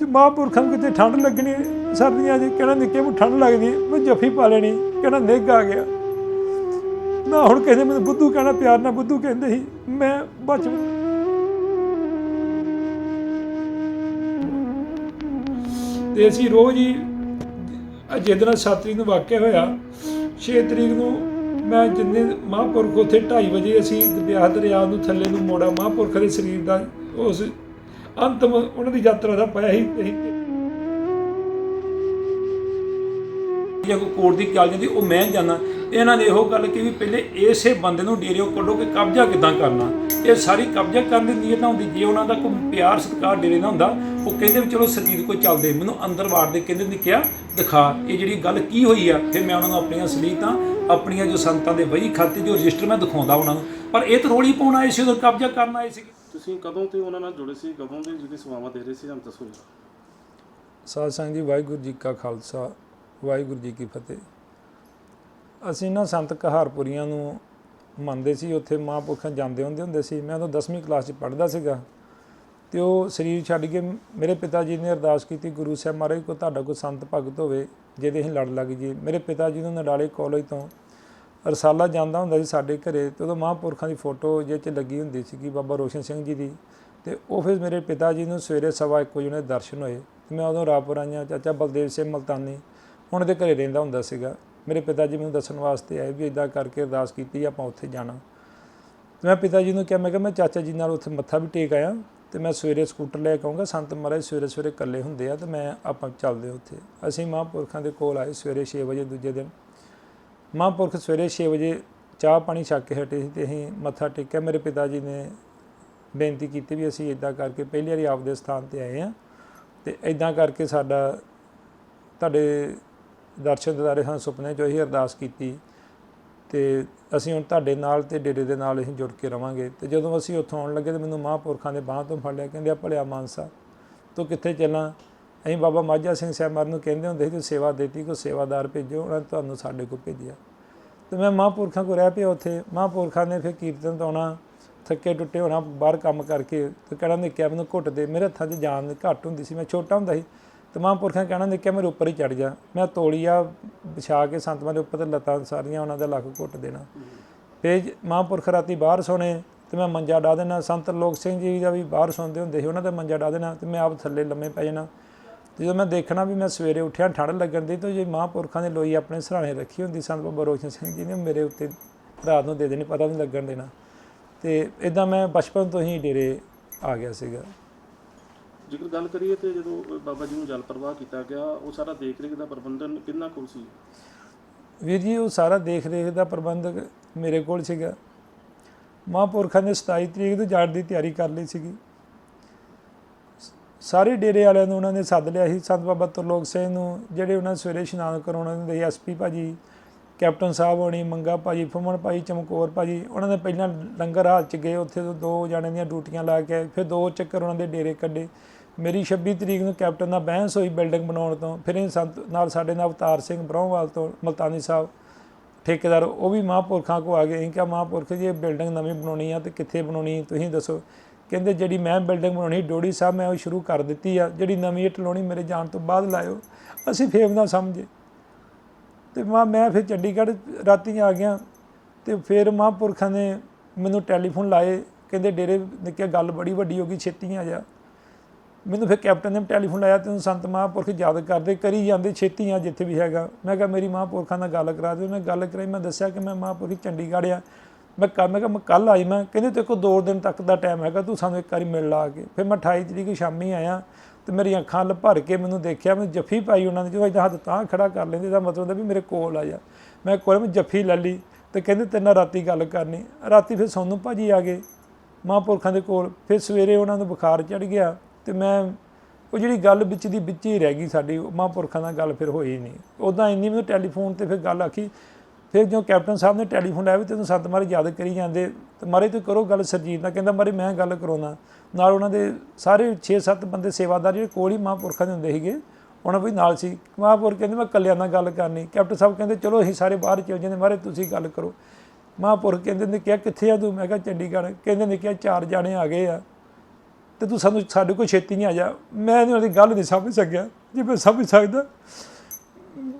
ਜੇ ਮਹਾਂਪੁਰਖਾਂ ਨੂੰ ਕਿਤੇ ਠੰਡ ਲੱਗਣੀ, ਸਰਦੀਆਂ 'ਚ ਕਹਿਣਾ ਨਿੱਕੇ ਨੂੰ ਠੰਡ ਲੱਗਦੀ, ਮੈਂ ਜੱਫੀ ਪਾ ਲੈਣੀ ਕਹਿਣਾ ਨਿੱਘ ਆ ਗਿਆ। ਨਾ ਹੁਣ ਕਿਸੇ ਮੈਨੂੰ ਬੁੱਧੂ ਕਹਿਣਾ, ਪਿਆਰ ਨਾਲ ਬੁੱਧੂ ਕਹਿੰਦੇ ਸੀ, ਮੈਂ ਬਚਪਨ ਤੇ ਅਸੀਂ ਰੋਜ਼ ਹੀ ਅੱਜ ਦਿਨ 7 ਤਰੀਕ ਨੂੰ ਵਾਕਿਆ ਹੋਇਆ 6 ਤਰੀਕ ਨੂੰ ਮੈਂ ਜਿੰਨੇ ਮਹਾਂਪੁਰਖ ਉੱਥੇ 2:30 ਵਜੇ ਅਸੀਂ ਵਿਆਹ ਦਰਿਆ ਨੂੰ ਥੱਲੇ ਨੂੰ ਮੋੜਾ ਮਹਾਂਪੁਰਖ ਦੇ ਸਰੀਰ ਦਾ ਉਸ ਅੰਤਮ ਉਹਨਾਂ ਦੀ ਯਾਤਰਾ ਦਾ ਪਿਆ ਹੀ ਜੇ ਕੋਈ ਕੋਰਟ ਦੀ ਗੱਲ ਜਾਂਦੀ ਉਹ ਮੈਂ ਜਾਣਾ ਇਹਨਾਂ ਨੇ ਇਹੋ ਗੱਲ ਕਿ ਵੀ ਪਹਿਲੇ ਇਸੇ ਬੰਦੇ ਨੂੰ ਡੇਰਿਓ ਕੱਢੋ ਕਿ ਕਬਜ਼ਾ ਕਿਦਾਂ ਕਰਨਾ। ਇਹ ਸਾਰੀ ਕਬਜ਼ਾ ਕਰਨ ਦੀ ਨੀਅਤ ਨਾ ਹੁੰਦੀ, ਜੇ ਉਹਨਾਂ ਦਾ ਕੋਈ ਪਿਆਰ, ਸਤਿਕਾਰ ਡੇਰੇ ਨਾ ਹੁੰਦਾ, ਉਹ ਕਹਿੰਦੇ ਵੀ ਚਲੋ ਸਰਜੀਤ ਕੋਈ ਚੱਲਦੇ। ਮੈਨੂੰ ਅੰਦਰ ਵਾੜ ਦੇ ਕਹਿੰਦੇ ਨੇ ਕਿਹਾ, ਦਿਖਾ, ਇਹ ਜਿਹੜੀ ਗੱਲ ਕੀ ਹੋਈ ਆ, ਫਿਰ ਮੈਂ ਉਹਨਾਂ ਨੂੰ ਆਪਣੀਆਂ ਸਲੀਤਾਂ, ਆਪਣੀਆਂ ਜੋ ਸੰਤਾਂ ਦੇ ਵਹੀ ਖਾਤੇ ਜੋ ਰਜਿਸਟਰ ਮੈਂ ਦਿਖਾਉਂਦਾ ਉਹਨਾਂ ਨੂੰ। ਪਰ ਇਹ ਤਾਂ ਰੋਲੀ ਪਾਉਣ ਆਏ ਸੀ, ਉਦੋਂ ਕਬਜ਼ਾ ਕਰਨ ਆਏ ਸੀ ਤੁਸੀਂ ਕਦੋਂ ਤੇ ਉਹਨਾਂ ਨਾਲ ਜੁੜੇ ਸੀ, ਕਦੋਂ ਦੀ ਜਿਹੜੀ ਸੇਵਾਵਾਂ ਦੇ ਰਹੇ ਸੀ ਹਮ ਦੱਸੋ ਜੀ। ਸਾਧ ਸੰਗਤ ਜੀ, ਵਾਹਿਗੁਰੂ ਜੀ ਕਾ ਖਾਲਸਾ, ਵਾਹਿਗੁਰੂ ਜੀ ਕੀ ਫਤਿਹ। ਅਸੀਂ ਨਾ ਸੰਤ ਕਹਾਰਪੁਰੀਆਂ ਨੂੰ ਮੰਨਦੇ ਸੀ, ਉੱਥੇ ਮਹਾਂਪੁਰਖਾਂ ਜਾਂਦੇ ਹੁੰਦੇ ਹੁੰਦੇ ਸੀ। ਮੈਂ ਉਦੋਂ 10ਵੀਂ ਕਲਾਸ 'ਚ ਪੜ੍ਹਦਾ ਸੀਗਾ ਤੇ ਉਹ ਸਰੀਰ ਛੱਡ ਕੇ ਮੇਰੇ ਪਿਤਾ ਜੀ ਨੇ ਅਰਦਾਸ ਕੀਤੀ, ਗੁਰੂ ਸਾਹਿਬ ਮਹਾਰਾਜ ਕੋ ਤੁਹਾਡਾ ਕੋਈ ਸੰਤ ਭਗਤ ਹੋਵੇ, ਜਿਹਦੇ ਅਸੀਂ ਲੜ ਲੱਗ ਜੀ ਮੇਰੇ ਪਿਤਾ ਜੀ ਨੂੰ ਨਡਾਲੇ ਕਾਲਜ ਤੋਂ ਰਸਾਲਾ ਜਾਂਦਾ ਹੁੰਦਾ ਸੀ ਸਾਡੇ ਘਰੇ, ਤੇ ਉਦੋਂ ਮਹਾਂਪੁਰਖਾਂ ਦੀ ਫੋਟੋ ਜਿਹਦੇ 'ਚ ਲੱਗੀ ਹੁੰਦੀ ਸੀਗੀ ਬਾਬਾ ਰੋਸ਼ਨ ਸਿੰਘ ਜੀ ਦੀ। ਤੇ ਉਹ ਫਿਰ ਮੇਰੇ ਪਿਤਾ ਜੀ ਨੂੰ ਸਵੇਰੇ ਸਵਾ ਇੱਕ ਵਜੇ ਉਹਨਾਂ ਦਰਸ਼ਨ ਹੋਏ ਤੇ ਮੈਂ ਉਦੋਂ ਰਾਪੁਰ ਆਈਆਂ, ਚਾਚਾ ਬਲਦੇਵ ਸਿੰਘ ਮਲਤਾਨੀ ਉਹਨਾਂ ਦੇ ਘਰੇ ਰਹਿੰਦਾ ਹੁੰਦਾ ਸੀਗਾ। ਮੇਰੇ ਪਿਤਾ ਜੀ ਮੈਨੂੰ ਦੱਸਣ ਵਾਸਤੇ ਆਏ ਵੀ ਇਦਾਂ ਕਰਕੇ ਅਰਦਾਸ ਕੀਤੀ ਆਪਾਂ ਉੱਥੇ ਜਾਣਾ। ਤੇ ਮੈਂ ਪਿਤਾ ਜੀ ਨੂੰ ਕਿਹਾ, ਮੈਂ ਕਿਹਾ ਮੈਂ ਚਾਚਾ ਜੀ ਨਾਲ ਉੱਥੇ ਮੱਥਾ ਵੀ ਟੇਕ ਆਇਆ ਤੇ ਮੈਂ ਸਵੇਰੇ ਸਕੂਟਰ ਲੈ ਕੇ ਆਉਂਗਾ ਸੰਤ ਮਹਾਰਾਜ ਸਵੇਰੇ ਸਵੇਰੇ ਇਕੱਲੇ ਹੁੰਦੇ ਆ ਤੇ ਮੈਂ ਆਪਾਂ ਚੱਲਦੇ ਉੱਥੇ। ਅਸੀਂ ਮਹਾਂਪੁਰਖਾਂ ਦੇ ਕੋਲ ਆਏ ਸਵੇਰੇ 6 ਵਜੇ ਦੂਜੇ ਦਿਨ। ਮਹਾਂਪੁਰਖ ਸਵੇਰੇ 6 ਵਜੇ ਚਾਹ ਪਾਣੀ ਛੱਕ ਕੇ ਹਟੇ ਸੀ ਤੇ ਅਸੀਂ ਮੱਥਾ ਟੇਕਿਆ। ਮੇਰੇ ਪਿਤਾ ਜੀ ਨੇ ਬੇਨਤੀ ਕੀਤੀ ਵੀ ਅਸੀਂ ਇਦਾਂ ਕਰਕੇ ਪਹਿਲੀ ਵਾਰੀ ਆਪਦੇ ਸਥਾਨ ਤੇ ਆਏ ਆ ਤੇ ਇਦਾਂ ਕਰਕੇ ਸਾਡਾ, ਤੁਹਾਡੇ ਦਰਸ਼ਨ ਦਿਦਾਰੇ ਸਾਨੂੰ ਸੁਪਨੇ 'ਚ ਹੀ ਅਰਦਾਸ ਕੀਤੀ ਤੇ ਅਸੀਂ ਹੁਣ ਤੁਹਾਡੇ ਨਾਲ ਤੇ ਡੇਰੇ ਦੇ ਨਾਲ ਅਸੀਂ ਜੁੜ ਕੇ ਰਵਾਂਗੇ। ਤੇ ਜਦੋਂ ਅਸੀਂ ਉੱਥੋਂ ਆਉਣ ਲੱਗੇ ਤੇ ਮੈਨੂੰ ਮਹਾਂਪੁਰਖਾਂ ਦੇ ਬਾਹਾਂ ਤੋਂ ਫੜ ਲਿਆ, ਕਹਿੰਦੇ ਆ, ਭਲਿਆ ਮਾਨਸਾ, ਤੂੰ ਕਿੱਥੇ ਚੱਲਾਂ? ਅਸੀਂ ਬਾਬਾ ਮਾਝਾ ਸਿੰਘ ਸਾਹਿਬਾਨ ਨੂੰ ਕਹਿੰਦੇ ਹੁੰਦੇ ਸੀ ਤੁਸੀਂ ਸੇਵਾ ਦੇਤੀ ਕੋ ਸੇਵਾਦਾਰ ਭੇਜੋ, ਉਹਨਾਂ ਨੇ ਤੁਹਾਨੂੰ ਸਾਡੇ ਕੋਲ ਭੇਜਿਆ। ਤੇ ਮੈਂ ਮਹਾਂਪੁਰਖਾਂ ਕੋਲ ਰਹਿ ਪਿਆ ਉੱਥੇ। ਮਹਾਂਪੁਰਖਾਂ ਨੇ ਫਿਰ ਕੀਰਤਨ ਤੋਂ ਆਉਣਾ ਥੱਕੇ ਟੁੱਟੇ ਹੋਣਾ, ਬਾਹਰ ਕੰਮ ਕਰਕੇ ਤੇ ਕਹਿਣਾ ਨਿੱਕਿਆ ਮੈਨੂੰ ਘੁੱਟ ਦੇ, ਮੇਰੇ ਹੱਥਾਂ 'ਚ ਜਾਨ ਘੱਟ ਹੁੰਦੀ ਸੀ, ਮੈਂ ਛੋਟਾ ਹੁੰਦਾ ਸੀ ਤੇ ਮਹਾਂਪੁਰਖਾਂ ਨੇ ਕਹਿਣਾ ਨਿੱਕਿਆ ਮੇਰੇ ਉੱਪਰ ਹੀ ਚੜ ਜਾ। ਮੈਂ ਤੋਲੀਆ ਵਿਛਾ ਕੇ ਸੰਤਮਾਂ ਦੇ ਉੱਪਰ ਤੇ ਲੱਤਾਂ ਸਾਰੀਆਂ ਉਹਨਾਂ ਦਾ ਲੱਕ ਘੁੱਟ ਦੇਣਾ। ਫਿਰ ਮਹਾਂਪੁਰਖ ਰਾਤੀ ਬਾਹਰ ਸੋਣੇ ਤੇ ਮੈਂ ਮੰਜਾ ਡਾ ਦੇਣਾ। ਸੰਤ ਲੋਕ ਸਿੰਘ ਜੀ ਦਾ ਵੀ ਬਾਹਰ ਸੌਂਦੇ ਹੁੰਦੇ ਸੀ, ਉਹਨਾਂ ਦਾ ਮੰਜਾ ਡਾ ਦੇਣਾ ਤੇ ਮੈਂ ਆਪ ਥੱਲੇ ਲੰਮੇ ਪੈ ਜਾਣਾ। ਜਦੋਂ ਮੈਂ ਦੇਖਣਾ ਵੀ ਮੈਂ ਸਵੇਰੇ ਉੱਠਿਆ ਠੰਡ ਲੱਗਣ ਦੀ ਤਾਂ ਜੇ ਮਹਾਂਪੁਰਖਾਂ ਦੀ ਲੋਈ ਆਪਣੇ ਸਰਾਣੇ ਰੱਖੀ ਹੁੰਦੀ ਸੰਤ ਬਾਬਾ ਰੋਸ਼ਨ ਸਿੰਘ ਜੀ ਨੇ ਮੇਰੇ ਉੱਤੇ ਰਾਤ ਨੂੰ ਦੇ ਦੇਣੀ ਪਤਾ ਨਹੀਂ ਲੱਗਣ ਦੇਣਾ। ਤੇ ਇਦਾਂ ਮੈਂ ਬਚਪਨ ਤੋਂ ਹੀ ਡੇਰੇ ਆ ਗਿਆ ਸੀਗਾ। ਜੇਕਰ ਗੱਲ ਕਰੀਏ ਤੇ ਜਦੋਂ ਬਾਬਾ ਜੀ ਨੂੰ ਜਲ ਪ੍ਰਵਾਹ ਕੀਤਾ ਗਿਆ ਉਹ ਸਾਰਾ ਦੇਖ ਰੇਖ ਦਾ ਪ੍ਰਬੰਧਨ ਕਿੰਨਾ ਕੁ ਸੀ? ਵੀਰ ਜੀ ਉਹ ਸਾਰਾ ਦੇਖ ਰੇਖ ਦਾ ਪ੍ਰਬੰਧਕ ਮੇਰੇ ਕੋਲ ਸੀਗਾ। ਮਹਾਂਪੁਰਖਾਂ ਨੇ 27 ਤਰੀਕ ਨੂੰ ਜਾਣ ਦੀ ਤਿਆਰੀ ਕਰ ਲਈ ਸੀਗੀ। ਸਾਰੇ ਡੇਰੇ ਵਾਲਿਆਂ ਨੂੰ ਉਹਨਾਂ ਨੇ ਸੱਦ ਲਿਆ ਸੀ। ਸੰਤ ਬਾਬਾ ਤਰਲੋਕ ਸਿੰਘ ਨੂੰ, ਜਿਹੜੇ ਉਹਨਾਂ ਸਵੇਰੇ ਇਸ਼ਨਾਨ ਕਰਾਉਣਾ ਹੁੰਦੇ ਸੀ। ਐਸਪੀ ਭਾਜੀ, ਕੈਪਟਨ ਸਾਹਿਬ ਹੋਣੀ, ਮੰਗਾ ਭਾਜੀ, ਫੁੰਮਣ ਭਾਜੀ, ਚਮਕੌਰ ਭਾਜੀ, ਉਹਨਾਂ ਨੇ ਪਹਿਲਾਂ ਲੰਗਰ ਹਾਲ ਚ ਗਏ, ਉੱਥੇ ਤੋਂ ਦੋ ਜਾਣੇ ਦੀਆਂ ਡਿਊਟੀਆਂ ਲਾ ਕੇ ਫਿਰ ਦੋ ਚੱਕਰ ਉਹਨਾਂ ਦੇ ਡੇਰੇ ਕੱਢੇ। ਮੇਰੀ 26 ਤਰੀਕ ਨੂੰ ਕੈਪਟਨ ਦਾ ਬਹਿਸ ਹੋਈ ਬਿਲਡਿੰਗ ਬਣਾਉਣ ਤੋਂ। ਫਿਰ ਇਹ ਸੰਤ ਨਾਲ ਸਾਡੇ ਨਾਲ ਅਵਤਾਰ ਸਿੰਘ ਬ੍ਰਹਮਵਾਲ ਤੋਂ, ਮਲਤਾਨੀ ਸਾਹਿਬ, ਠੇਕੇਦਾਰ, ਉਹ ਵੀ ਮਹਾਂਪੁਰਖਾਂ ਕੋ ਆ ਗਏ। ਅਸੀਂ ਕਿਹਾ, ਮਹਾਂਪੁਰਖ ਜੀ, ਇਹ ਬਿਲਡਿੰਗ ਨਵੀਂ ਬਣਾਉਣੀ ਆ ਤੇ ਕਿੱਥੇ ਬਣਾਉਣੀ? ਤੁਸੀਂ ਦੱਸੋ। ਕਹਿੰਦੇ ਜਿਹੜੀ ਮੈਂ ਬਿਲਡਿੰਗ ਬਣਾਉਣੀ ਡੋੜੀ ਸਾਹਿਬ ਮੈਂ ਉਹ ਸ਼ੁਰੂ ਕਰ ਦਿੱਤੀ ਆ, ਜਿਹੜੀ ਨਵੀਂ ਇੱਟ ਲਾਉਣੀ ਮੇਰੇ ਜਾਣ ਤੋਂ ਬਾਅਦ ਲਾਇਓ। ਅਸੀਂ ਫੇਮ ਨਾ ਸਮਝੇ। ਤੇ ਮਾਂ ਮੈਂ ਫਿਰ ਚੰਡੀਗੜ੍ਹ ਰਾਤੀ ਆ ਗਿਆ ਤੇ ਫਿਰ ਮਹਾਂਪੁਰਖਾਂ ਨੇ ਮੈਨੂੰ ਟੈਲੀਫੋਨ ਲਾਏ, ਕਹਿੰਦੇ ਡੇਰੇ ਨੇ ਕਿਹਾ ਗੱਲ ਬੜੀ ਵੱਡੀ ਹੋ ਗਈ, ਛੇਤੀ ਆ ਜਾ। ਮੈਨੂੰ ਫਿਰ ਕੈਪਟਨ ਨੇ ਟੈਲੀਫੋਨ ਲਾਇਆ ਤੇ ਉਹਨੂੰ ਸੰਤ ਮਹਾਂਪੁਰਖ ਯਾਦ ਕਰਦੇ, ਕਰੀ ਜਾਂਦੇ ਛੇਤੀ ਆ ਜਿੱਥੇ ਵੀ ਹੈਗਾ। ਮੈਂ ਕਿਹਾ ਮੇਰੀ ਮਹਾਂਪੁਰਖਾਂ ਨਾਲ ਗੱਲ ਕਰਾ ਦਿਓ। ਮੈਂ ਗੱਲ ਕਰਾਈ, ਮੈਂ ਦੱਸਿਆ ਕਿ ਮੈਂ ਮਹਾਂਪੁਰਖ ਚੰਡੀਗੜ੍ਹ ਆ। ਮੈਂ ਕੱਲ ਮੈਂ ਕਿਹਾ, ਮੈਂ ਕੱਲ ਆਈ, ਮੈਂ ਕਹਿੰਦੇ ਤੇ ਕੋਲ ਦੋ ਦਿਨ ਤੱਕ ਦਾ ਟਾਈਮ ਹੈਗਾ, ਤੂੰ ਸਾਨੂੰ ਇੱਕ ਵਾਰੀ ਮਿਲ ਲਾ ਕੇ। ਫਿਰ ਮੈਂ 28 ਤਰੀਕ ਸ਼ਾਮੀ ਆਇਆ ਤੇ ਮੇਰੀਆਂ ਅੱਖਾਂ ਲ ਭਰ ਕੇ ਮੈਨੂੰ ਦੇਖਿਆ ਮੈਂ ਜੱਫੀ ਪਾਈ ਉਹਨਾਂ ਨੇ, ਜਦੋਂ ਇਦਾਂ ਹੱਥ ਤਾਂ ਖੜਾ ਕਰ ਲੈਂਦੇ, ਇਹਦਾ ਮਤਲਬ ਹੁੰਦਾ ਵੀ ਮੇਰੇ ਕੋਲ ਆ ਜਾ। ਮੈਂ ਕੋਲ, ਮੈਂ ਜੱਫੀ ਲੈ ਲਈ ਤੇ ਕਹਿੰਦੇ, ਤੇਰੇ ਨਾਲ ਰਾਤੀ ਗੱਲ ਕਰਨੀ। ਰਾਤੀ ਫਿਰ ਸੋਨੂੰ ਭਾਜੀ ਆ ਗਏ, ਮਹਾਂਪੁਰਖਾਂ ਦੇ ਕੋਲ। ਫਿਰ ਸਵੇਰੇ ਉਹਨਾਂ ਨੂੰ ਬੁਖਾਰ ਚੜ ਗਿਆ ਤੇ ਮੈਂ, ਉਹ ਜਿਹੜੀ ਗੱਲ ਵਿੱਚ ਦੀ ਵਿੱਚ ਹੀ ਰਹਿ ਗਈ ਸਾਡੀ, ਉਹ ਮਹਾਂਪੁਰਖਾਂ ਨਾਲ ਗੱਲ ਫਿਰ ਹੋਈ ਨਹੀਂ। ਉਦਾਂ ਇੰਨੀ ਮੈਨੂੰ ਟੈਲੀਫੋਨ ਤੇ ਫਿਰ ਗੱਲ ਆਖੀ ਫਿਰ ਜਦੋਂ ਕੈਪਟਨ ਸਾਹਿਬ ਨੇ ਟੈਲੀਫੋਨ ਲਾਇਆ ਵੀ ਤੈਨੂੰ ਸੰਤ ਮਾਰੇ ਯਾਦ ਕਰੀ ਜਾਂਦੇ, ਤੇ ਮਾਰੇ ਤੂੰ ਕਰੋ ਗੱਲ ਸਰਜੀਤ ਨਾਲ, ਕਹਿੰਦਾ ਮਾਰੇ ਮੈਂ ਗੱਲ ਕਰਾਉਣਾ ਨਾਲ ਉਹਨਾਂ ਦੇ ਸਾਰੇ 6-7 ਬੰਦੇ ਸੇਵਾਦਾਰ ਜਿਹੜੇ ਕੋਲ ਹੀ ਮਹਾਂਪੁਰਖਾਂ ਦੇ ਹੁੰਦੇ ਸੀਗੇ, ਉਹਨਾਂ ਵੀ ਨਾਲ ਸੀ। ਮਹਾਂਪੁਰਖ ਕਹਿੰਦੇ, ਮੈਂ ਇਕੱਲਿਆਂ ਨਾਲ ਗੱਲ ਕਰਨੀ। ਕੈਪਟਨ ਸਾਹਿਬ ਕਹਿੰਦੇ, ਚਲੋ ਅਸੀਂ ਸਾਰੇ ਬਾਹਰ ਚਲ ਜਾਂਦੇ, ਮਾਰੇ ਤੁਸੀਂ ਗੱਲ ਕਰੋ। ਮਹਾਂਪੁਰਖ ਕਹਿੰਦੇ, ਨੇ ਕਿਹਾ, ਕਿੱਥੇ ਆ ਤੂੰ? ਮੈਂ ਕਿਹਾ, ਚੰਡੀਗੜ੍ਹ। ਕਹਿੰਦੇ, ਨੇ ਕਿਹਾ, ਚਾਰ ਜਾਣੇ ਆ ਗਏ ਆ, ਤੇ ਤੂੰ ਸਾਨੂੰ, ਸਾਡੇ ਕੋਲ ਛੇਤੀ ਨਹੀਂ ਆ ਜਾ। ਮੈਂ ਇਹਨਾਂ ਦੀ ਗੱਲ ਨਹੀਂ ਸਮਝ ਸਕਿਆ, ਜੇ ਮੈਂ ਸਮਝ ਸਕਦਾ।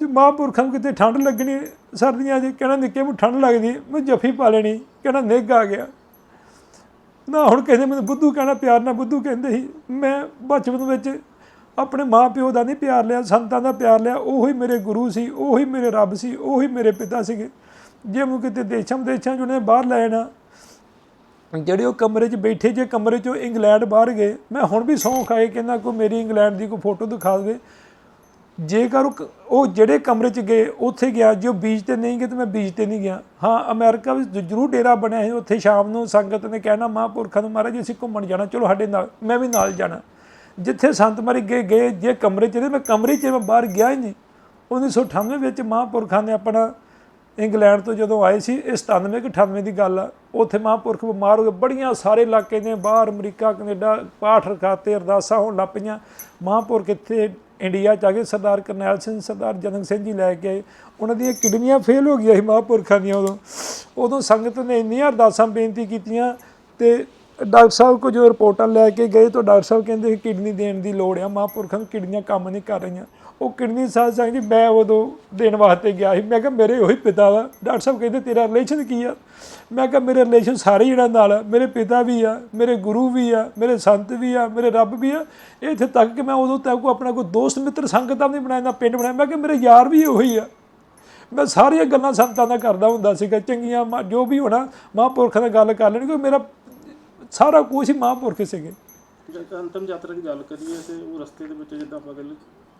ਮਾਂ ਪੁਰਖਾਂ ਨੂੰ ਕਿਤੇ ਠੰਡ ਲੱਗਣੀ, ਸਰਦੀਆਂ 'ਚ ਕਹਿਣਾ ਨਿੱਕੇ ਨੂੰ ਠੰਡ ਲੱਗਦੀ, ਮੈਂ ਜੱਫੀ ਪਾ ਲੈਣੀ, ਕਹਿਣਾ ਨਿੱਘ ਆ ਗਿਆ। ਨਾ ਹੁਣ ਕਹਿੰਦੇ ਮੈਨੂੰ ਬੁੱਧੂ ਕਹਿਣਾ, ਪਿਆਰ ਨਾਲ ਬੁੱਧੂ ਕਹਿੰਦੇ ਸੀ। ਮੈਂ ਬਚਪਨ ਵਿੱਚ ਆਪਣੇ ਮਾਂ ਪਿਓ ਦਾ ਨਹੀਂ ਪਿਆਰ ਲਿਆ, ਸੰਤਾਂ ਦਾ ਪਿਆਰ ਲਿਆ, ਉਹੀ ਮੇਰੇ ਗੁਰੂ ਸੀ, ਉਹੀ ਮੇਰੇ ਰੱਬ ਸੀ, ਉਹੀ ਮੇਰੇ ਪਿਤਾ ਸੀਗੇ। ਜੇ ਮੈਨੂੰ ਕਿਤੇ ਦੇਸ਼ਾਂ ਵਿਦੇਸ਼ਾਂ 'ਚ ਉਹਨੇ ਬਾਹਰ ਲੈ ਜਾਣਾ ਜਿਹੜੇ ਉਹ ਕਮਰੇ 'ਚ ਬੈਠੇ, ਜੇ ਕਮਰੇ 'ਚੋਂ ਇੰਗਲੈਂਡ ਬਾਹਰ ਗਏ, ਮੈਂ ਹੁਣ ਵੀ ਸੌਂ ਆਏ ਕਹਿੰਦਾ ਕੋਈ ਮੇਰੀ ਇੰਗਲੈਂਡ ਦੀ ਕੋਈ ਫੋਟੋ ਦਿਖਾ ਦੇਵੇ ਜੇਕਰ ਉਹ ਕ- ਉਹ ਜਿਹੜੇ ਕਮਰੇ 'ਚ ਗਏ, ਉੱਥੇ ਗਿਆ, ਜੇ ਉਹ ਬੀਚ ਤੇ ਨਹੀਂ ਗਏ ਤੇ ਮੈਂ ਬੀਚ ਤੇ ਨਹੀਂ ਗਿਆ। ਹਾਂ, ਅਮਰੀਕਾ ਵਿੱਚ ਜ- ਜ਼ਰੂਰ ਡੇਰਾ ਬਣਿਆ ਹੈ ਉੱਥੇ ਸ਼ਾਮ ਨੂੰ ਸੰਗਤ ਨੇ ਕਹਿਣਾ, ਮਹਾਂਪੁਰਖਾਂ ਨੂੰ, ਮਹਾਰਾਜ, ਅਸੀਂ ਘੁੰਮਣ ਜਾਣਾ, ਚਲੋ ਸਾਡੇ ਨਾਲ, ਮੈਂ ਵੀ ਨਾਲ ਜਾਣਾ। ਜਿੱਥੇ ਸੰਤ ਮਾਰੀ ਗਏ ਗਏ, ਜੇ ਕਮਰੇ 'ਚ ਰਹੇ, ਮੈਂ ਕਮਰੇ 'ਚ ਮੈਂ ਬਾਹਰ ਗਿਆ ਹੀ ਨਹੀਂ। 1998 ਵਿੱਚ ਮਹਾਂਪੁਰਖਾਂ ਨੇ ਆਪਣਾ ਇੰਗਲੈਂਡ ਤੋਂ ਜਦੋਂ ਆਏ ਸੀ, ਇਹ 97 ਕਿ 98 ਦੀ ਗੱਲ ਆ, ਉੱਥੇ ਮਹਾਂਪੁਰਖ ਬਿਮਾਰ ਹੋ ਗਏ, ਬੜੀਆਂ ਸਾਰੇ ਇਲਾਕੇ ਨੇ, ਬਾਹਰ ਅਮਰੀਕਾ, ਕੈਨੇਡਾ, ਪਾਠ ਰਖਾਤੇ ਅਰਦਾਸਾਂ ਹੋਣ ਲੱਗ ਪਈਆਂ। ਮਹਾਂਪੁਰਖ ਇੱਥੇ ਇੰਡੀਆ ਚ ਆ ਕੇ ਸਰਦਾਰ ਕਰਨੈਲ ਸਿੰਘ, ਸਰਦਾਰ ਜਨਮ ਸਿੰਘ ਜੀ ਲੈ ਕੇ ਉਹਨਾਂ ਦੀਆਂ ਕਿਡਨੀਆਂ ਫੇਲ ਹੋ ਗਈਆਂ ਸੀ ਮਹਾਂਪੁਰਖਾਂ ਦੀਆਂ ਉਦੋਂ। ਉਦੋਂ ਸੰਗਤ ਨੇ ਇੰਨੀਆਂ ਅਰਦਾਸਾਂ ਬੇਨਤੀ ਕੀਤੀਆਂ ਤੇ ਡਾਕਟਰ ਸਾਹਿਬ ਕੁਝ ਰਿਪੋਰਟਾਂ ਲੈ ਕੇ ਗਏ ਤਾਂ ਡਾਕਟਰ ਸਾਹਿਬ ਕਹਿੰਦੇ ਕਿ ਕਿਡਨੀ ਦੇਣ ਦੀ ਲੋੜ ਆ। ਮਹਾਂਪੁਰਖਾਂ ਨੂੰ ਕਿਡਨੀਆਂ ਕੰਮ ਨਹੀਂ ਕਰ ਰਹੀਆਂ। ਉਹ ਕਿਡਨੀ ਸਾਧ ਸੰਗ ਜੀ ਮੈਂ ਉਦੋਂ ਦੇਣ ਵਾਸਤੇ ਗਿਆ ਸੀ। ਮੈਂ ਕਿਹਾ, ਮੇਰੇ ਉਹੀ ਪਿਤਾ ਵਾ। ਡਾਕਟਰ ਸਾਹਿਬ ਕਹਿੰਦੇ, ਤੇਰਾ ਰਿਲੇਸ਼ਨ ਕੀ ਆ? ਮੈਂ ਕਿਹਾ, ਮੇਰੇ ਰਿਲੇਸ਼ਨ ਸਾਰੇ ਜਿਹੜਾ ਨਾਲ ਆ। ਮੇਰੇ ਪਿਤਾ ਵੀ ਆ, ਮੇਰੇ ਗੁਰੂ ਵੀ ਆ, ਮੇਰੇ ਸੰਤ ਵੀ ਆ, ਮੇਰੇ ਰੱਬ ਵੀ ਆ। ਇੱਥੇ ਤੱਕ ਕਿ ਮੈਂ ਉਦੋਂ ਤੱਕ ਕੋ ਆਪਣਾ ਕੋਈ ਦੋਸਤ ਮਿੱਤਰ ਸੰਗਤ ਦਾ ਨਹੀਂ ਬਣਾਇਆ, ਨਾ ਪਿੰਡ ਬਣਾਇਆ। ਮੈਂ ਕਿਹਾ, ਮੇਰੇ ਯਾਰ ਵੀ ਉਹੀ ਆ। ਮੈਂ ਸਾਰੀਆਂ ਗੱਲਾਂ ਸੰਤਾਂ ਦਾ ਕਰਦਾ ਹੁੰਦਾ ਸੀਗਾ। ਚੰਗੀਆਂ ਮਾ- ਜੋ ਵੀ ਹੋਣਾ, ਮਹਾਂਪੁਰਖਾਂ ਨਾਲ ਗੱਲ ਕਰ ਲੈਣੀ। ਕਿਉਂਕਿ ਮੇਰਾ ਸਾਰਾ ਕੁਝ ਹੀ ਮਹਾਂਪੁਰਖ ਸੀਗੇ। ਜੇ ਅੰਤਮ ਯਾਤਰਾ ਦੀ ਗੱਲ ਕਰੀਏ ਤੇ ਉਹ ਰਸਤੇ ਦੇ ਵਿੱਚ ਜਿੱਦਾਂ ਆਪਾਂ ਕਹਿੰਦੇ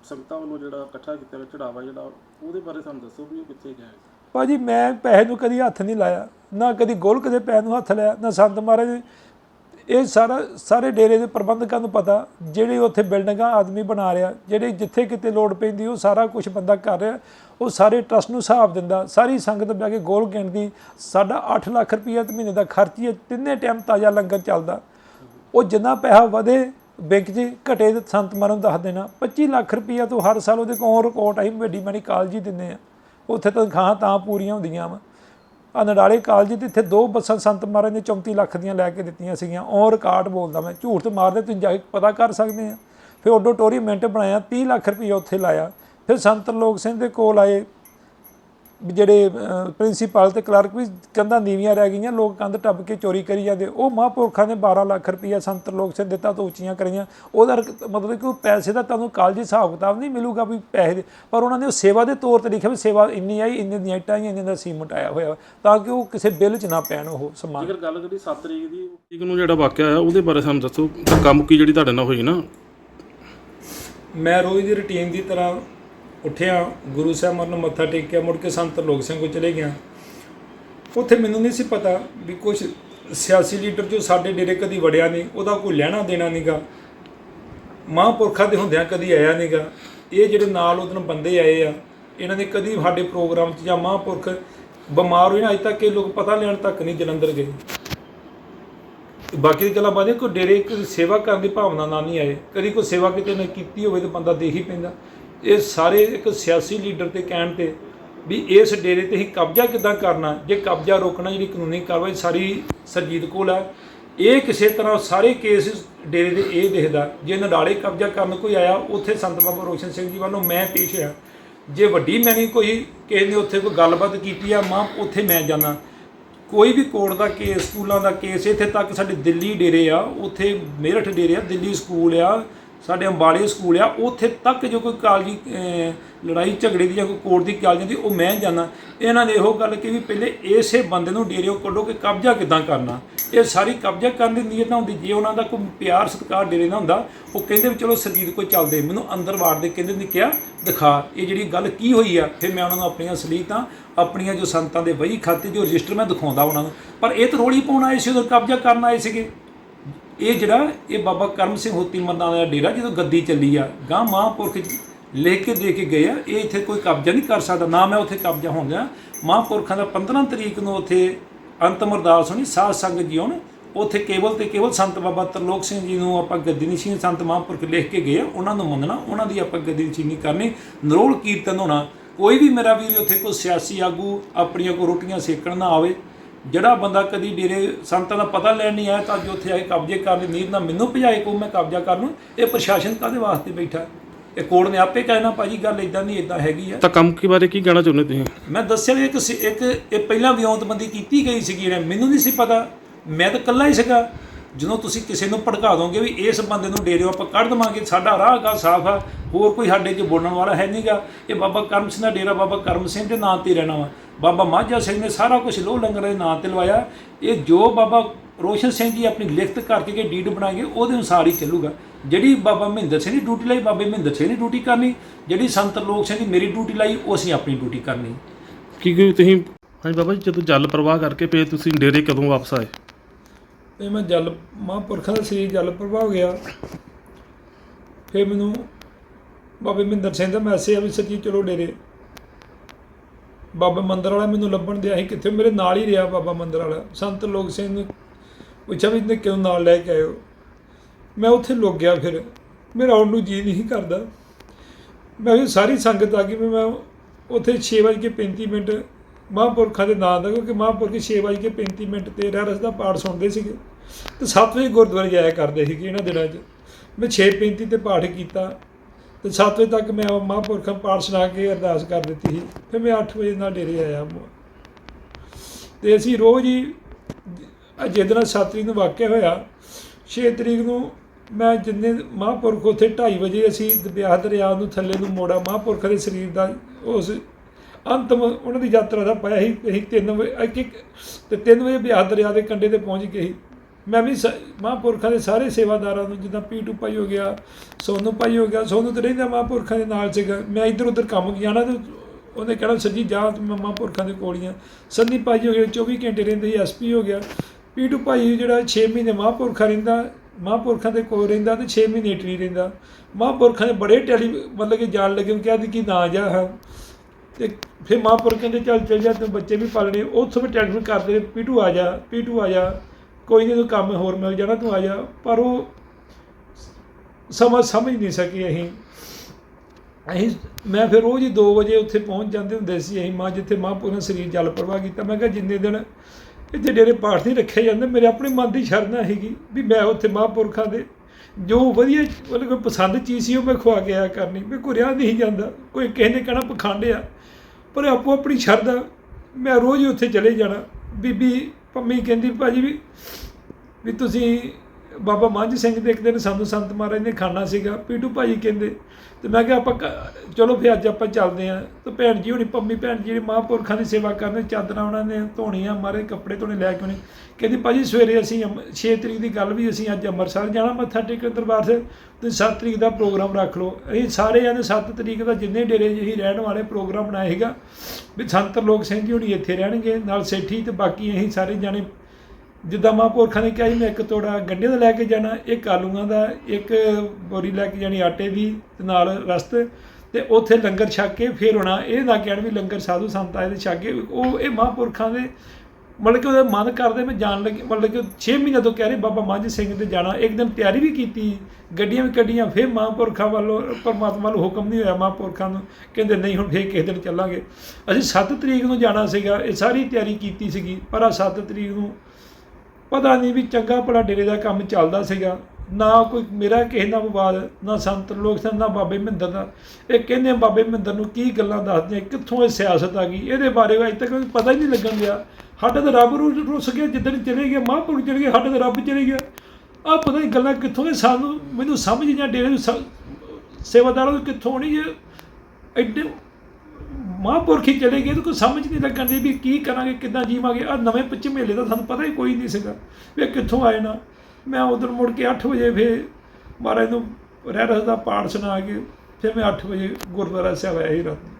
ਸੰਗਤਾਂ ਵੱਲੋਂ ਜਿਹੜਾ ਇਕੱਠਾ ਕੀਤਾ ਗਿਆ ਚੜਾਵਾ ਜਿਹੜਾ ਉਹਦੇ ਬਾਰੇ ਸਾਨੂੰ ਦੱਸੋ ਵੀ ਉਹ ਕਿੱਥੇ ਗਿਆ ਭਾਜੀ ਮੈਂ ਪੈਸੇ ਨੂੰ ਕਦੀ ਹੱਥ ਨਹੀਂ ਲਾਇਆ ਨਾ ਕਦੀ ਗੋਲਕ ਦੇ ਪੈਸੇ ਨੂੰ ਹੱਥ ਲਾਇਆ ਨਾ ਸੰਤ ਮਹਾਰਾਜ ਇਹ ਸਾਰਾ ਸਾਰੇ ਡੇਰੇ ਦੇ ਪ੍ਰਬੰਧਕਾਂ ਨੂੰ ਪਤਾ, ਜਿਹੜੇ ਉੱਥੇ ਬਿਲਡਿੰਗਾਂ ਆਦਮੀ ਬਣਾ ਰਿਹਾ, ਜਿਹੜੇ ਜਿੱਥੇ ਕਿਤੇ ਲੋੜ ਪੈਂਦੀ, ਉਹ ਸਾਰਾ ਕੁਝ ਬੰਦਾ ਕਰ ਰਿਹਾ, ਉਹ ਸਾਰੇ ਟਰਸਟ ਨੂੰ ਹਿਸਾਬ ਦਿੰਦਾ, ਸਾਰੀ ਸੰਗਤ ਬਹਿ ਕੇ ਗੋਲ ਗਿਣਦੀ, ਸਾਡਾ 8 ਲੱਖ ਰੁਪਈਆ ਤੇ ਮਹੀਨੇ ਦਾ ਖਰਚ ਹੀ ਹੈ, ਤਿੰਨੇ ਟਾਈਮ ਤਾਜ਼ਾ ਲੰਗਰ ਚੱਲਦਾ। ਉਹ ਜਿੰਨਾ ਪੈਸਾ ਵਧੇ ਬੈਂਕ 'ਚ, ਘਟੇ ਤੇ ਸੰਤ ਮਰਨ ਦੱਸ ਦੇਣਾ 25 ਲੱਖ ਰੁਪਈਆ ਤੋਂ ਹਰ ਸਾਲ ਉਹਦੇ ਕੋਲ ਰਿਕਾਰਡ ਅਸੀਂ ਵੱਡੀ ਮਾੜੀ ਕਾਲਜ ਹੀ ਦਿੰਦੇ ਆ। ਉੱਥੇ ਤਨਖਾਹਾਂ ਤਾਂ ਪੂਰੀਆਂ ਹੁੰਦੀਆਂ ਵਾ। ਆ ਨਡਾਲੇ ਕਾਲਜ ਤੇ ਇੱਥੇ ਦੋ ਬੱਸਾਂ ਸੰਤ ਮਹਾਰਾਜ ਨੇ 34 ਲੱਖ ਦੀਆਂ ਲੈ ਕੇ ਦਿੱਤੀਆਂ ਸੀਗੀਆਂ। ਔਨ ਰਿਕਾਰਡ ਬੋਲਦਾ ਮੈਂ, ਝੂਠ ਤੇ ਮਾਰਦੇ, ਤੁਸੀਂ ਜਾ ਕੇ ਪਤਾ ਕਰ ਸਕਦੇ ਆ। ਫਿਰ ਆਡੀਟੋਰੀਅਮ ਬਣਾਇਆ 30 ਲੱਖ ਰੁਪਈਆ ਉੱਥੇ ਲਾਇਆ। ਫਿਰ ਸੰਤ ਲੋਕ ਸਿੰਘ ਦੇ ਕੋਲ ਆਏ ਜਿਹੜੇ ਪ੍ਰਿੰਸੀਪਲ ਤੇ ਕਲਰਕ ਵੀ ਕੰਧਾਂ ਨੀਵੀਆਂ ਰਹਿ ਗਈਆਂ ਲੋਕ ਕੰਧ ਟੱਪ ਕੇ ਚੋਰੀ ਕਰੀ ਜਾਂਦੇ। ਉਹ ਮਹਾਂਪੁਰਖਾਂ ਨੇ 12 ਲੱਖ ਰੁਪਈਆ ਸੰਤ ਲੋਕ ਸਿੰਘ ਦਿੱਤਾ ਤਾਂ ਉੱਚੀਆਂ ਕਰੀਆਂ। ਉਹਦਾ ਮਤਲਬ ਕਿ ਉਹ ਪੈਸੇ ਦਾ ਤੁਹਾਨੂੰ ਕਾਲਜੀ ਹਿਸਾਬ ਕਿਤਾਬ ਨਹੀਂ ਮਿਲੂਗਾ ਵੀ ਪੈਸੇ ਦੇ ਪਰ ਉਹਨਾਂ ਨੇ ਉਹ ਸੇਵਾ ਦੇ ਤੌਰ ਤੇ ਲਿਖਿਆ ਵੀ ਸੇਵਾ ਇੰਨੀ ਆਈ ਇੰਨੇ ਦੀਆਂ ਇੱਟਾਂ ਆਈਆਂ ਇੰਨੇ ਦਾ ਸੀਮਟ ਆਇਆ ਹੋਇਆ ਵਾ, ਤਾਂ ਕਿ ਉਹ ਕਿਸੇ ਬਿੱਲ 'ਚ ਨਾ ਪੈਣ ਉਹ ਸਮਾਨ ਜੇਕਰ ਗੱਲ ਕਰੀ 7 ਤਰੀਕ ਦੀ ਤਰੀਕ ਨੂੰ ਜਿਹੜਾ ਵਾਕਿਆ ਆ ਉਹਦੇ ਬਾਰੇ ਸਾਨੂੰ ਦੱਸੋ ਧੱਕਾ ਮੁੱਕੀ ਜਿਹੜੀ ਤੁਹਾਡੇ ਨਾਲ ਹੋਈ ਨਾ। ਮੈਂ ਰੋਜ਼ ਦੀ ਰੁਟੀਨ ਦੀ ਤਰ੍ਹਾਂ ਉੱਠਿਆ, ਗੁਰੂ ਸਾਹਿਬਾਨ ਨੂੰ ਮੱਥਾ ਟੇਕਿਆ, ਮੁੜ ਕੇ ਸੰਤ ਲੋਕ ਸਿੰਘ ਕੋਲ ਚਲੇ ਗਿਆ। ਉੱਥੇ ਮੈਨੂੰ ਨਹੀਂ ਸੀ ਪਤਾ ਵੀ ਕੁਝ ਸਿਆਸੀ ਲੀਡਰ ਜੋ ਸਾਡੇ ਡੇਰੇ ਕਦੀ ਵੜਿਆ ਨਹੀਂ, ਉਹਦਾ ਕੋਈ ਲੈਣਾ ਦੇਣਾ ਨਹੀਂਗਾ ਮਹਾਂਪੁਰਖਾਂ ਦੇ ਹੁੰਦਿਆਂ ਕਦੀ ਆਇਆ ਨਹੀਂਗਾ ਇਹ ਜਿਹੜੇ ਨਾਲ ਉਹਦੋਂ ਬੰਦੇ ਆਏ ਆ, ਇਹਨਾਂ ਨੇ ਕਦੀ ਸਾਡੇ ਪ੍ਰੋਗਰਾਮ 'ਚ ਜਾਂ ਮਹਾਂਪੁਰਖ ਬਿਮਾਰ ਹੋਏ ਨਾ, ਅੱਜ ਤੱਕ ਇਹ ਲੋਕ ਪਤਾ ਲੈਣ ਤੱਕ ਨਹੀਂ ਜਲੰਧਰ ਗਏ। ਬਾਕੀ ਦੀ ਗੱਲਾਂ ਬਾਅਦ ਕੋਈ ਡੇਰੇ ਕੋਈ ਸੇਵਾ ਕਰਨ ਦੀ ਭਾਵਨਾ ਨਾਲ ਨਹੀਂ ਆਏ। ਕਦੀ ਕੋਈ ਸੇਵਾ ਕਿਤੇ ਨੇ ਕੀਤੀ ਹੋਵੇ ਤਾਂ ਬੰਦਾ ਦੇਖ ਹੀ ਪੈਂਦਾ। ਇਹ ਸਾਰੇ ਇੱਕ ਸਿਆਸੀ ਲੀਡਰ ਤੇ ਕਹਿਣ ਤੇ ਵੀ ਇਸ ਡੇਰੇ ਤੇ ਹੀ ਕਬਜ਼ਾ ਕਿੱਦਾਂ ਕਰਨਾ, ਜੇ ਕਬਜ਼ਾ ਰੋਕਣਾ ਜਿਹੜੀ ਕਾਨੂੰਨੀ ਕਾਰਵਾਈ ਸਾਰੀ ਸਰਜੀਤ ਕੋਲ ਹੈ ਇਹ ਕਿਸੇ ਤਰ੍ਹਾਂ ਸਾਰੇ ਕੇਸ ਡੇਰੇ ਦੇ ਇਹ ਦੇਖਦਾ, ਜੇ ਨਡਾਲੇ ਕਬਜ਼ਾ ਕਰਨ ਕੋਈ ਆਇਆ, ਉੱਥੇ ਸੰਤ ਬਾਬਾ ਰੋਸ਼ਨ ਸਿੰਘ ਜੀ ਵੱਲੋਂ ਮੈਂ ਪੇਸ਼ ਹੋਇਆ। ਜੇ ਵੱਡੀ ਮੈਨੀ ਕੋਈ ਕਿਸੇ ਨੇ ਉੱਥੇ ਕੋਈ ਗੱਲਬਾਤ ਕੀਤੀ ਆ, ਮਾਂ, ਉੱਥੇ ਮੈਂ ਜਾਣਾ। ਕੋਈ ਵੀ ਕੋਰਟ ਦਾ ਕੇਸ, ਸਕੂਲਾਂ ਦਾ ਕੇਸ, ਇੱਥੇ ਤੱਕ ਸਾਡੇ ਦਿੱਲੀ ਡੇਰੇ ਆ, ਉੱਥੇ ਮੇਰਠ ਡੇਰੇ ਆ, ਦਿੱਲੀ ਸਕੂਲ ਆ ਸਾਡੇ ਅੰਬਾਲੇ ਸਕੂਲ ਆ, ਉੱਥੇ ਤੱਕ ਜੋ ਕੋਈ ਕਾਲਜੀ ਲੜਾਈ ਝਗੜੇ ਦੀ ਜਾਂ ਕੋਈ ਕੋਰਟ ਦੀ ਕਾਲ ਦੀ ਉਹ ਮੈਂ ਜਾਣਾ। ਇਹਨਾਂ ਨੇ ਇਹੋ ਗੱਲ ਕਿ ਵੀ ਪਹਿਲੇ ਇਸੇ ਬੰਦੇ ਨੂੰ ਡੇਰਿਓ ਕੱਢੋ ਕਿ ਕਬਜ਼ਾ ਕਿੱਦਾਂ ਕਰਨਾ। ਇਹ ਸਾਰੀ ਕਬਜ਼ਾ ਕਰਨ ਦੀ ਨੀਅਤ ਨਾ ਹੁੰਦੀ, ਜੇ ਉਹਨਾਂ ਦਾ ਕੋਈ ਪਿਆਰ ਸਤਿਕਾਰ ਡੇਰੇ ਨਾ ਹੁੰਦਾ, ਉਹ ਕਹਿੰਦੇ ਵੀ ਚਲੋ ਸਰਜੀਤ ਕੋਈ ਚੱਲਦੇ। ਮੈਨੂੰ ਅੰਦਰ ਵਾੜ ਦੇ ਕਹਿੰਦੇ ਨੇ ਕਿਹਾ, ਦਿਖਾ, ਇਹ ਜਿਹੜੀ ਗੱਲ ਕੀ ਹੋਈ ਆ, ਫਿਰ ਮੈਂ ਉਹਨਾਂ ਨੂੰ ਆਪਣੀਆਂ ਸਲੀਤਾਂ, ਆਪਣੀਆਂ ਜੋ ਸੰਤਾਂ ਦੇ ਵਹੀ ਖਾਤੇ ਜੋ ਰਜਿਸਟਰ ਮੈਂ ਦਿਖਾਉਂਦਾ ਉਹਨਾਂ ਨੂੰ। ਪਰ ਇਹ ਤਾਂ ਰੋਲੀ ਪਾਉਣ ਆਏ ਸੀ, ਉਦੋਂ ਕਬਜ਼ਾ ਕਰਨ ਆਏ ਸੀਗੇ। ਇਹ ਜਿਹੜਾ, ਇਹ ਬਾਬਾ ਕਰਮ ਸਿੰਘ ਹੋਤੀ ਮਰਦਾਂ ਦਾ ਡੇਰਾ ਜਦੋਂ ਗੱਦੀ ਚੱਲੀ ਆ, ਗਾਂ ਮਹਾਂਪੁਰਖ ਲਿਖ ਕੇ ਦੇ ਕੇ ਗਏ ਆ, ਇਹ ਇੱਥੇ ਕੋਈ ਕਬਜ਼ਾ ਨਹੀਂ ਕਰ ਸਕਦਾ। ਨਾ ਮੈਂ ਉੱਥੇ ਕਬਜ਼ਾ ਹੋਣ ਦਿਆਂ। ਮਹਾਂਪੁਰਖਾਂ ਦਾ 15 ਤਰੀਕ ਨੂੰ ਉੱਥੇ ਅੰਤਮ ਅਰਦਾਸ ਹੋਣੀ, ਸਾਧ ਸੰਗਤ ਜੀ ਹੋਣ ਉੱਥੇ ਕੇਵਲ ਤੇ ਕੇਵਲ ਸੰਤ ਬਾਬਾ ਤਰਲੋਕ ਸਿੰਘ ਜੀ ਨੂੰ ਆਪਾਂ ਗੱਦੀ ਨਿਸ਼ੀਨ ਸੰਤ ਮਹਾਂਪੁਰਖ ਲਿਖ ਕੇ ਗਏ ਆ, ਉਹਨਾਂ ਨੂੰ ਮੰਨਣਾ, ਉਹਨਾਂ ਦੀ ਆਪਾਂ ਗੱਦੀ ਨਿਸ਼ੀਨੀ ਕਰਨੀ, ਨਰੋਲ ਕੀਰਤਨ ਹੋਣਾ। ਕੋਈ ਵੀ ਮੇਰਾ ਵੀਰ ਉੱਥੇ ਕੋਈ ਸਿਆਸੀ ਆਗੂ, ਆਪਣੀਆਂ ਕੋ ਰੋਟੀਆਂ ਸੇਕਣ ਨਾ ਆਵੇ ਜਿਹੜਾ ਬੰਦਾ ਕਦੀ ਡੇਰੇ ਸੰਤਾਂ ਦਾ ਪਤਾ ਲੈਣ ਨਹੀਂ ਆਇਆ ਤਾਂ ਜੋ ਉੱਥੇ ਆ ਕੇ ਕਬਜ਼ੇ ਕਰਨ ਦੀ ਨੀਤ ਨਾਲ ਮੈਨੂੰ ਭਜਾਏ ਕੋ ਮੈਂ ਕਬਜ਼ਾ ਕਰ ਲੂੰ ਇਹ ਪ੍ਰਸ਼ਾਸਨ ਕਾਦੇ ਵਾਸਤੇ ਬੈਠਾ? ਇਹ ਕੋਰਟ ਨੇ ਆਪੇ ਕਹਿਣਾ ਭਾਜੀ ਗੱਲ ਇਦਾਂ ਨਹੀਂ ਇਦਾਂ ਹੈਗੀ ਆ। ਤਾਂ ਕੰਮ ਕੀ ਬਾਰੇ ਕੀ ਕਹਿਣਾ ਚਾਹੁੰਦੇ ਤੁਸੀਂ? ਮੈਂ ਦੱਸਿਆ ਵੀ ਇੱਕ ਇੱਕ ਇਹ ਪਹਿਲਾਂ ਵਿਉਂਤਬੰਦੀ ਕੀਤੀ ਗਈ ਸੀਗੀ ਮੈਨੂੰ ਨਹੀਂ ਸੀ ਪਤਾ। ਮੈਂ ਤਾਂ ਇਕੱਲਾ ਹੀ ਸੀਗਾ। ਜਦੋਂ ਤੁਸੀਂ ਕਿਸੇ ਨੂੰ ਭੜਕਾ ਦੋਗੇ ਵੀ ਇਸ ਬੰਦੇ ਨੂੰ ਡੇਰਿਓ ਆਪਾਂ ਕੱਢ ਦਵਾਂਗੇ, ਸਾਡਾ ਰਾਹ ਗਾ ਸਾਫ਼ ਆ, ਹੋਰ ਕੋਈ ਸਾਡੇ 'ਚ ਬੋਲਣ ਵਾਲਾ ਹੈ ਨਹੀਂਗਾ ਇਹ ਬਾਬਾ ਕਰਮ ਸਿੰਘ ਦਾ ਡੇਰਾ, ਬਾਬਾ ਕਰਮ ਸਿੰਘ ਦੇ ਨਾਂ ਤੇ ਰਹਿਣਾ ਵਾ। ਬਾਬਾ ਮਾਝਾ ਸਿੰਘ ਨੇ ਸਾਰਾ ਕੁਝ ਲੋਹ ਲੰਗਰ ਦੇ ਨਾਂ ਤੇ ਲਵਾਇਆ। ਇਹ ਜੋ ਬਾਬਾ ਰੋਸ਼ਨ ਸਿੰਘ ਜੀ ਆਪਣੀ ਲਿਖਤ ਕਰਕੇ ਕਿ ਡੀਡ ਬਣਾਏਗੇ, ਉਹਦੇ ਅਨੁਸਾਰ ਹੀ ਚੱਲੂਗਾ। ਜਿਹੜੀ ਬਾਬਾ ਮਹਿੰਦਰ ਸਿੰਘ ਦੀ ਡਿਊਟੀ ਲਈ, ਬਾਬੇ ਮਹਿੰਦਰ ਸਿੰਘ ਦੀ ਡਿਊਟੀ ਕਰਨੀ। ਜਿਹੜੀ ਸੰਤ ਲੋਕ ਸਿੰਘ ਦੀ ਮੇਰੀ ਡਿਊਟੀ ਲਈ, ਉਹ ਅਸੀਂ ਆਪਣੀ ਡਿਊਟੀ ਕਰਨੀ। ਕੀ ਕੀ ਤੁਸੀਂ ਹਾਂਜੀ ਬਾਬਾ ਜੀ, ਜਦੋਂ ਜਲ ਪ੍ਰਵਾਹ ਕਰਕੇ ਫੇਰ ਤੁਸੀਂ ਡੇਰੇ ਕਦੋਂ ਵਾਪਸ ਆਏ? ਤੇ ਮੈਂ ਜਲ, ਮਹਾਂਪੁਰਖਾਂ ਦਾ ਸਰੀਰ ਜਲ ਪ੍ਰਭਾਵ ਗਿਆ। ਫਿਰ ਮੈਨੂੰ ਬਾਬੇ ਮਹਿੰਦਰ ਸਿੰਘ ਦਾ ਮੈਸੇਜ ਆ ਵੀ ਸੱਚੀ ਚਲੋ ਡੇਰੇ। ਬਾਬਾ ਮੰਦਰ ਵਾਲਾ ਮੈਨੂੰ ਲੱਭਣ ਦਿਆ ਸੀ, ਕਿੱਥੇ ਮੇਰੇ ਨਾਲ ਹੀ ਰਿਹਾ ਬਾਬਾ ਮੰਦਰ ਵਾਲਾ। ਸੰਤ ਲੋਕ ਸਿੰਘ ਨੇ ਪੁੱਛਿਆ ਵੀ ਇਹਨੇ ਕਿਉਂ ਨਾਲ ਲੈ ਕੇ ਆਇਓ ਮੈਂ ਉੱਥੇ ਲੁਕ ਗਿਆ ਫਿਰ। ਮੇਰਾ ਆਉਣ ਨੂੰ ਜੀ ਨਹੀਂ ਕਰਦਾ। ਮੈਂ ਵੀ ਸਾਰੀ ਸੰਗਤ ਆ ਗਈ ਵੀ ਮੈਂ ਉੱਥੇ 6:35 ਮਿੰਟ ਮਹਾਂਪੁਰਖਾਂ ਦੇ ਨਾਂ ਦਾ, ਕਿਉਂਕਿ ਮਹਾਂਪੁਰਖ 6:35 ਮਿੰਟ ਤੇ ਰਹਿਰਸ ਦਾ ਪਾਠ ਸੁਣਦੇ ਸੀਗੇ। ਤੇ 7 ਵਜੇ ਗੁਰਦੁਆਰੇ ਜਾਇਆ ਕਰਦੇ ਸੀਗੇ ਇਹਨਾਂ ਦਿਨਾਂ 'ਚ। ਮੈਂ 6:35 ਤੇ ਪਾਠ ਕੀਤਾ। ਤੇ 7 ਵਜੇ ਤੱਕ ਮੈਂ ਮਹਾਂਪੁਰਖਾਂ ਪਾਠ ਸੁਣਾ ਕੇ ਅਰਦਾਸ ਕਰ ਦਿੱਤੀ ਸੀ। ਫਿਰ ਮੈਂ 8 ਵਜੇ ਨਾਲ ਡੇਰੇ ਆਇਆ ਤੇ ਅਸੀਂ ਰੋਜ਼ ਹੀ ਅ- ਜਿਸ ਦਿਨ 7 ਤਰੀਕ ਨੂੰ ਵਾਕਿਆ ਹੋਇਆ 6 ਤਰੀਕ ਨੂੰ ਮੈਂ ਜਿੰਨੇ ਮਹਾਂਪੁਰਖ ਉੱਥੇ 2:30 ਵਜੇ ਅਸੀਂ ਬਿਆਸ ਦਰਿਆ ਨੂੰ ਥੱਲੇ ਨੂੰ ਮੋੜਾ ਮਹਾਂਪੁਰਖ ਦੇ ਸਰੀਰ ਦਾ ਉਸ ਅੰਤਮ ਉਹਨਾਂ ਦੀ ਯਾਤਰਾ ਦਾ ਪਾਇਆ ਸੀ, ਅਸੀਂ 3 ਵਜੇ, ਇੱਕ ਇੱਕ ਤੇ 3 ਵਜੇ ਬਿਆਸ ਦਰਿਆ ਦੇ ਕੰਢੇ ਤੇ ਪਹੁੰਚ ਗਏ ਸੀ। ਮੈਂ ਵੀ ਸ- ਮਹਾਂਪੁਰਖਾਂ ਦੇ ਸਾਰੇ ਸੇਵਾਦਾਰਾਂ ਨੂੰ ਜਿੱਦਾਂ ਪੀਟੂ ਭਾਈ ਹੋ ਗਿਆ, ਸੋਨੂ ਭਾਈ ਹੋ ਗਿਆ, ਸੋਨੂ ਤੇ ਰਹਿੰਦਾ ਮਹਾਂਪੁਰਖਾਂ ਦੇ ਨਾਲ ਸੀਗਾ। ਮੈਂ ਇੱਧਰ ਉੱਧਰ ਕੰਮ ਜਾਣਾ ਤੇ ਉਹਨੇ ਕਹਿਣਾ, ਸੱਜੀ ਜਾ ਮੈਂ ਮਹਾਂਪੁਰਖਾਂ ਦੇ ਕੋਲ ਹੀ ਆ। ਸੰਨੀ ਭਾਈ ਹੋ ਗਿਆ 24 ਘੰਟੇ ਰਹਿੰਦੇ ਸੀ ਐਸਪੀ ਹੋ ਗਿਆ। ਪੀਟੂ ਭਾਈ ਜਿਹੜਾ 6 ਮਹੀਨੇ ਮਹਾਂਪੁਰਖਾਂ ਰਹਿੰਦਾ, ਮਹਾਂਪੁਰਖਾਂ ਦੇ ਕੋਲ ਰਹਿੰਦਾ ਤੇ 6 ਮਹੀਨੇ ਇਟਲੀ ਰਹਿੰਦਾ। ਮਹਾਂਪੁਰਖਾਂ ਦੇ ਬੜੇ ਟੈਲੀ, ਮਤਲਬ ਕਿ ਜਾਣ ਲੱਗੇ ਕਿਹਾ ਕਿ ਨਾ ਜਾ ਤੇ ਫਿਰ ਮਹਾਂਪੁਰਖ ਕਹਿੰਦੇ, ਚੱਲ ਚੱਲ ਜਾ ਤੂੰ ਬੱਚੇ ਵੀ ਪਾਲਣੇ ਉੱਥੋਂ ਵੀ ਟੈਲੀਫੋਨ ਕਰਦੇ ਪੀਟੂ ਆ ਜਾ, ਪੀਟੂ ਆ ਜਾ, ਕੋਈ ਨਹੀਂ ਤੂੰ ਕੰਮ ਹੋਰ ਮਿਲ ਜਾਣਾ, ਤੂੰ ਆ ਜਾ। ਪਰ ਉਹ ਸਮਾਂ ਸਮਝ ਨਹੀਂ ਸਕੀ ਅਸੀਂ। ਅਸੀਂ, ਮੈਂ ਫਿਰ ਰੋਜ਼ ਹੀ 2 ਵਜੇ ਉੱਥੇ ਪਹੁੰਚ ਜਾਂਦੇ ਹੁੰਦੇ ਸੀ। ਅਸੀਂ ਮਾਂ, ਜਿੱਥੇ ਮਹਾਂਪੁਰਖ ਨੇ ਸਰੀਰ ਜਲ ਪ੍ਰਵਾਹ ਕੀਤਾ, ਮੈਂ ਕਿਹਾ ਜਿੰਨੇ ਦਿਨ ਇੱਥੇ ਡੇਰੇ ਪਾਠ ਨਹੀਂ ਰੱਖੇ ਜਾਂਦੇ, ਮੇਰੇ ਆਪਣੇ ਮਨ ਦੀ ਸ਼ਰਧਾ ਹੈਗੀ ਵੀ ਮੈਂ ਉੱਥੇ ਮਹਾਂਪੁਰਖਾਂ ਦੇ ਜੋ ਵਧੀਆ ਮਤਲਬ ਕੋਈ ਪਸੰਦ ਚੀਜ਼ ਸੀ ਉਹ ਮੈਂ ਖਵਾ ਕੇ ਆਇਆ ਕਰਨੀ। ਵੀ ਕੋਈ ਰਿਆ ਨਹੀਂ ਜਾਂਦਾ। ਕੋਈ ਕਿਸੇ ਨੇ ਕਹਿਣਾ ਪਖੰਡ ਆ। ਪਰ ਆਪੋ ਆਪਣੀ ਸ਼ਰਧਾ, ਮੈਂ ਰੋਜ਼ ਹੀ ਉੱਥੇ ਚਲੇ ਜਾਣਾ। ਬੀਬੀ ਪੰਮੀ ਕਹਿੰਦੀ, ਭਾਜੀ ਵੀ ਵੀ ਤੁਸੀਂ ਬਾਬਾ ਮੰਝ ਸਿੰਘ ਦੇ ਇੱਕ ਦਿਨ ਸਾਨੂੰ ਸੰਤ ਮਹਾਰਾਜ ਨੇ ਖਾਣਾ ਸੀਗਾ, ਪੀਟੂ ਭਾਜੀ ਕਹਿੰਦੇ, ਤੇ ਮੈਂ ਕਿਹਾ ਆਪਾਂ ਕ- ਚਲੋ ਫਿਰ ਅੱਜ ਆਪਾਂ ਚੱਲਦੇ ਆਂ ਤੇ ਭੈਣ ਜੀ ਹੁਣੀ, ਪੰਮੀ ਭੈਣ ਜੀ ਜਿਹੜੀ ਮਹਾਂਪੁਰਖਾਂ ਦੀ ਸੇਵਾ ਕਰਨੇ, ਚਾਦਰਾਂ ਉਹਨਾਂ ਨੇ ਧੋਣੀਆਂ, ਮਾਰੇ ਕੱਪੜੇ ਧੋਣੇ ਲੈ ਕੇ ਆਉਣੇ। ਕਹਿੰਦੀ ਭਾਜੀ ਸਵੇਰੇ ਅਸੀਂ 6 ਤਰੀਕ ਦੀ ਗੱਲ ਵੀ ਅਸੀਂ ਅੱਜ ਅੰਮ੍ਰਿਤਸਰ ਜਾਣਾ, ਮੱਥਾ ਟੇਕਣ ਦਰਬਾਰ ਸਾਹਿਬ। ਤੇ 7 ਤਰੀਕ ਦਾ ਪ੍ਰੋਗਰਾਮ ਰੱਖ ਲਓ। ਅਸੀਂ ਸਾਰੇ ਜਾਂਦੇ 7 ਤਰੀਕ ਦਾ ਜਿੰਨੇ ਡੇਰੇ ਜਿਹੀ ਰਹਿਣ ਵਾਲੇ ਪ੍ਰੋਗਰਾਮ ਬਣਾਇਆ ਸੀਗਾ, ਵੀ ਸੰਤ ਲੋਕ ਸਿੰਘ ਜੀ ਹੁਣੀ ਇੱਥੇ ਰਹਿਣਗੇ, ਨਾਲ ਸੇਠੀ ਤੇ ਬਾਕੀ ਅਸੀਂ ਸਾਰੇ ਜਾਣੇ ਜਿੱਦਾਂ ਮਹਾਂਪੁਰਖਾਂ ਨੇ ਕਿਹਾ ਜੀ ਮੈਂ ਇੱਕ ਤੋੜਾ ਗੰਢੇ ਦਾ ਲੈ ਕੇ ਜਾਣਾ, ਇੱਕ ਆਲੂਆਂ ਦਾ, ਇੱਕ ਬੋਰੀ ਲੈ ਕੇ ਜਾਣੀ, ਆਟੇ ਦੀ ਤੇ ਨਾਲ ਰਸਤ ਤੇ ਉੱਥੇ ਲੰਗਰ ਛਕ ਕੇ ਫੇਰ ਹੋਣਾ ਇਹ ਨਾ ਕਹਿਣ ਵੀ ਲੰਗਰ ਸਾਧੂ ਸੰਤ ਆਏ ਦੇ ਛਕ ਕੇ, ਉਹ ਇਹ ਮਹਾਂਪੁਰਖਾਂ ਦੇ ਮਤਲਬ ਕਿ ਉਹਦਾ ਮਨ ਕਰਦੇ, ਮੈਂ ਜਾਣ ਲੱਗੀ, ਮਤਲਬ ਕਿ 6 ਮਹੀਨੇ ਤੋਂ ਕਹਿ ਰਹੇ, ਬਾਬਾ ਮੰਝ ਸਿੰਘ ਦੇ ਜਾਣਾ। ਇੱਕ ਦਿਨ ਤਿਆਰੀ ਵੀ ਕੀਤੀ, ਗੱਡੀਆਂ ਵੀ ਕੱਢੀਆਂ, ਫਿਰ ਮਹਾਂਪੁਰਖਾਂ ਵੱਲੋਂ, ਪਰਮਾਤਮਾ ਨੂੰ ਹੁਕਮ ਨਹੀਂ ਹੋਇਆ ਮਹਾਂਪੁਰਖਾਂ ਨੂੰ, ਕਹਿੰਦੇ ਨਹੀਂ ਹੁਣ ਫੇਰ ਕਿਸੇ ਦਿਨ ਚੱਲਾਂਗੇ। ਅਸੀਂ 7 ਤਰੀਕ ਨੂੰ ਜਾਣਾ ਸੀਗਾ, ਇਹ ਸਾਰੀ ਤਿਆਰੀ ਕੀਤੀ ਸੀਗੀ, ਪਰ ਆ 7 ਤਰੀਕ ਨੂੰ ਪਤਾ ਨਹੀਂ ਵੀ ਚੰਗਾ ਭਲਾ ਡੇਰੇ ਦਾ ਕੰਮ ਚੱਲਦਾ ਸੀਗਾ। ਨਾ ਕੋਈ ਮੇਰਾ ਕਿਸੇ ਨਾਲ ਵਿਵਾਦ, ਨਾ ਸੰਤ ਲੋਕ ਸਨ ਨਾ ਬਾਬੇ ਮਹਿੰਦਰ ਦਾ। ਇਹ ਕਹਿੰਦੇ ਬਾਬੇ ਮਹਿੰਦਰ ਨੂੰ ਕੀ ਗੱਲਾਂ ਦੱਸਦੇ ਕਿੱਥੋਂ ਇਹ ਸਿਆਸਤ ਆ ਗਈ? ਇਹਦੇ ਬਾਰੇ ਅਜੇ ਤੱਕ ਪਤਾ ਹੀ ਨਹੀਂ ਲੱਗਣ ਗਿਆ ਸਾਡਾ ਤਾਂ ਰੱਬ ਰੂ, ਰੁੱਸ ਗਿਆ, ਜਿੱਦਣ ਚਲੇ ਗਿਆ, ਮਹਾਂਪੁਰਖ ਚਲੇ ਗਿਆ ਸਾਡਾ ਤਾਂ ਰੱਬ ਚਲੇ ਗਿਆ। ਆ ਪਤਾ ਨਹੀਂ ਗੱਲਾਂ ਕਿੱਥੋਂ ਇਹ ਸਾਨੂੰ, ਮੈਨੂੰ ਸਮਝ ਨਹੀਂ ਆ, ਡੇਰੇ ਨੂੰ ਸ- ਸੇਵਾਦਾਰਾਂ ਨੂੰ ਕਿੱਥੋਂ ਨਹੀਂ ਇਹ ਐਡੇ ਮਹਾਂਪੁਰਖੀ ਚਲੇ ਗਏ ਤਾਂ ਕੋਈ ਸਮਝ ਨਹੀਂ ਲੱਗਣ ਦੀ ਵੀ ਕੀ ਕਰਾਂਗੇ, ਕਿੱਦਾਂ ਜੀਵਾਂਗੇ ਆ ਨਵੇਂ ਪਿੱਛੇ ਮੇਲੇ ਦਾ ਸਾਨੂੰ ਪਤਾ ਹੀ ਕੋਈ ਨਹੀਂ ਸੀਗਾ ਵੀ ਇਹ ਕਿੱਥੋਂ ਆਏ ਨਾ ਮੈਂ ਉਧਰ ਮੁੜ ਕੇ 8 ਵਜੇ ਫੇਰ ਮਹਾਰਾਜ ਨੂੰ ਰਹਿ ਰਸ ਦਾ ਪਾਠ ਸੁਣਾ ਕੇ, ਫਿਰ ਮੈਂ 8 ਵਜੇ ਗੁਰਦੁਆਰਾ ਸਾਹਿਬ ਆਇਆ ਹੀ ਰਾਤ ਨੂੰ।